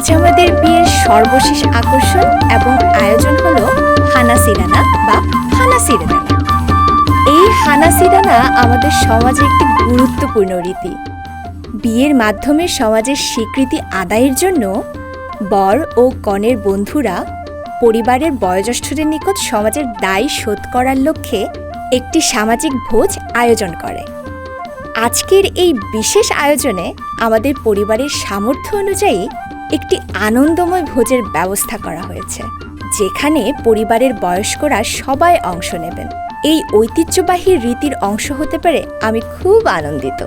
আজ আমাদের বিয়ের সর্বশেষ আকর্ষণ এবং আয়োজন হলো হানা সিরানা বা হানা সিরানা। এই হানা সিরানা আমাদের সমাজে একটি গুরুত্বপূর্ণ রীতি। বিয়ের মাধ্যমে সমাজের স্বীকৃতি আদায়ের জন্য বর ও কনের বন্ধুরা পরিবারের বয়োজ্যেষ্ঠদের নিকট সমাজের দায় শোধ করার লক্ষ্যে একটি সামাজিক ভোজ আয়োজন করে। আজকের এই বিশেষ আয়োজনে আমাদের পরিবারের সামর্থ্য অনুযায়ী একটি আনন্দময় ভোজের ব্যবস্থা করা হয়েছে, যেখানে পরিবারের বয়স্করা সবাই অংশ নেবেন। এই ঐতিহ্যবাহী রীতির অংশ হতে পেরে আমি খুব আনন্দিত।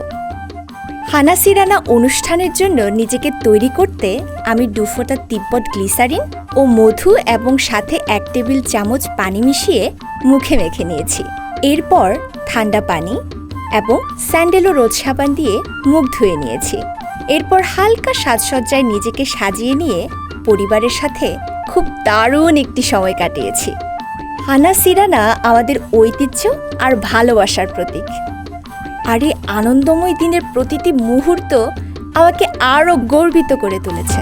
হানাসিরানা অনুষ্ঠানের জন্য নিজেকে তৈরি করতে আমি দুফোটা তিব্বত গ্লিসারিন ও মধু এবং সাথে এক টেবিল চামচ পানি মিশিয়ে মুখে মেখে নিয়েছি। এরপর ঠান্ডা পানি এবং স্যান্ডেল ও রোদ সাবান দিয়ে মুখ ধুয়ে নিয়েছি। এরপর হালকা সাজসজ্জায় নিজেকে সাজিয়ে নিয়ে পরিবারের সাথে খুব দারুণ একটি সময় কাটিয়েছি। হানা সিরানা আমাদের ঐতিহ্য আর ভালোবাসার প্রতীক। আর এই আনন্দময় দিনের প্রতিটি মুহূর্ত আমাকে আরও গর্বিত করে তুলেছে।